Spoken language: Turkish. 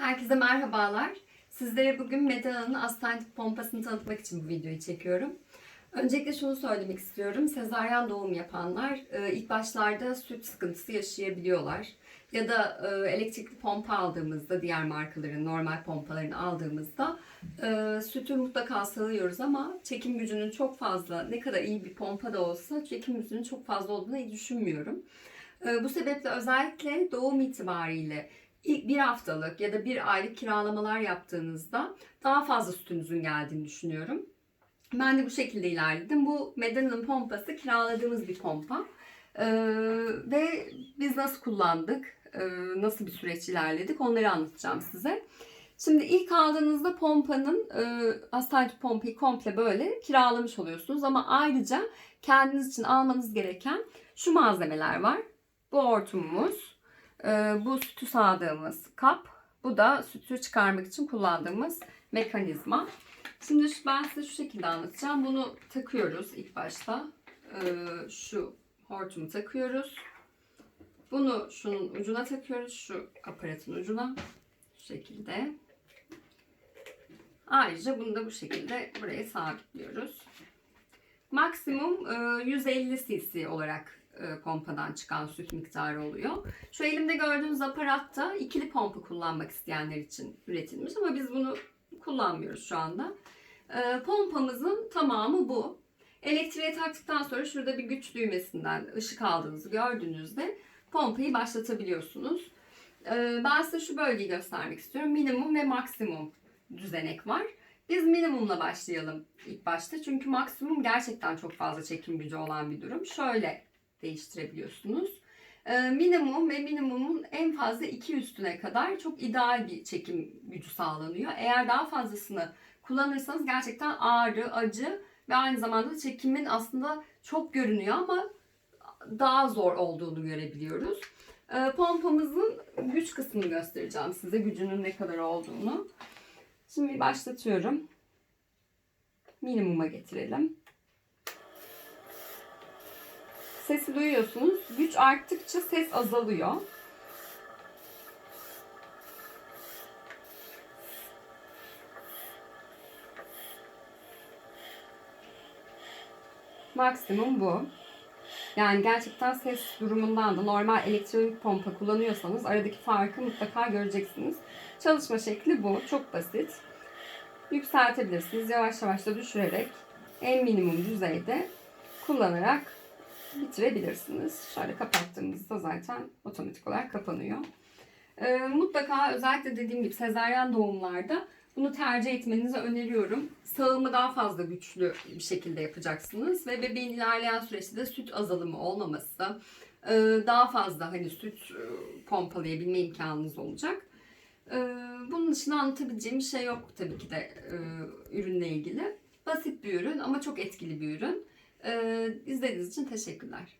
Herkese merhabalar. Sizlere bugün Medana'nın Astantik pompasını tanıtmak için bu videoyu çekiyorum. Öncelikle şunu söylemek istiyorum. Sezaryen doğum yapanlar e, ilk başlarda süt sıkıntısı yaşayabiliyorlar. Ya da e, elektrikli pompa aldığımızda, diğer markaların normal pompalarını aldığımızda e, sütü mutlaka sağıyoruz ama çekim gücünün çok fazla, ne kadar iyi bir pompa da olsa çekim gücünün çok fazla olduğunu düşünmüyorum. Bu sebeple özellikle doğum itibariyle ilk bir haftalık ya da bir aylık kiralamalar yaptığınızda daha fazla sütünüzün geldiğini düşünüyorum. Ben de bu şekilde ilerledim. Bu Medana'nın pompası kiraladığımız bir pompa. Ee, ve biz nasıl kullandık, e, nasıl bir süreç ilerledik onları anlatacağım size. Şimdi ilk aldığınızda pompanın, e, hastane pompayı komple böyle kiralamış oluyorsunuz. Ama ayrıca kendiniz için almanız gereken şu malzemeler var. Bu hortumumuz, e, bu sütü sağdığımız kap, bu da sütü çıkarmak için kullandığımız mekanizma. Şimdi ben size şu şekilde anlatacağım. Bunu takıyoruz ilk başta. Ee, şu hortumu takıyoruz. Bunu şunun ucuna takıyoruz. Şu aparatın ucuna. Şu şekilde. Ayrıca bunu da bu şekilde buraya sabitliyoruz. Maksimum e, 150 cc olarak e, pompadan çıkan süt miktarı oluyor. Şu elimde gördüğünüz aparatta ikili pompa kullanmak isteyenler için üretilmiş ama biz bunu kullanmıyoruz şu anda. Ee, pompamızın tamamı bu. Elektriğe taktıktan sonra şurada bir güç düğmesinden ışık aldığınızı gördüğünüzde pompayı başlatabiliyorsunuz. Ben size şu bölgeyi göstermek istiyorum. Minimum ve maksimum düzenek var. Biz minimumla başlayalım ilk başta. Çünkü maksimum gerçekten çok fazla çekim gücü olan bir durum. Şöyle değiştirebiliyorsunuz. Ee, minimum ve minimumun en fazla iki üstüne kadar çok ideal bir çekim gücü sağlanıyor. Eğer daha fazlasını kullanırsanız gerçekten ağrı, acı ve aynı zamanda çekimin aslında çok görünüyor ama daha zor olduğunu görebiliyoruz. Ee, pompamızın güç kısmını göstereceğim size. Gücünün ne kadar olduğunu. Şimdi başlatıyorum. Minimuma getirelim. Sesi duyuyorsunuz. Güç arttıkça ses azalıyor. Maksimum bu. Yani gerçekten ses durumundan da normal elektronik pompa kullanıyorsanız aradaki farkı mutlaka göreceksiniz. Çalışma şekli bu. Çok basit. Yükseltebilirsiniz. Yavaş yavaş da düşürerek en minimum düzeyde kullanarak bitirebilirsiniz. Şöyle kapattığımızda zaten otomatik olarak kapanıyor. Ee, mutlaka özellikle dediğim gibi sezaryen doğumlarda bunu tercih etmenizi öneriyorum. Sağımı daha fazla güçlü bir şekilde yapacaksınız ve bebeğin ilerleyen süreçte de süt azalımı olmaması, e, daha fazla hani süt e, pompalayabilme imkanınız olacak. E, Bunun dışında anlatabileceğim bir şey yok tabii ki de e, ürünle ilgili. Basit bir ürün ama çok etkili bir ürün. E, İzlediğiniz için teşekkürler.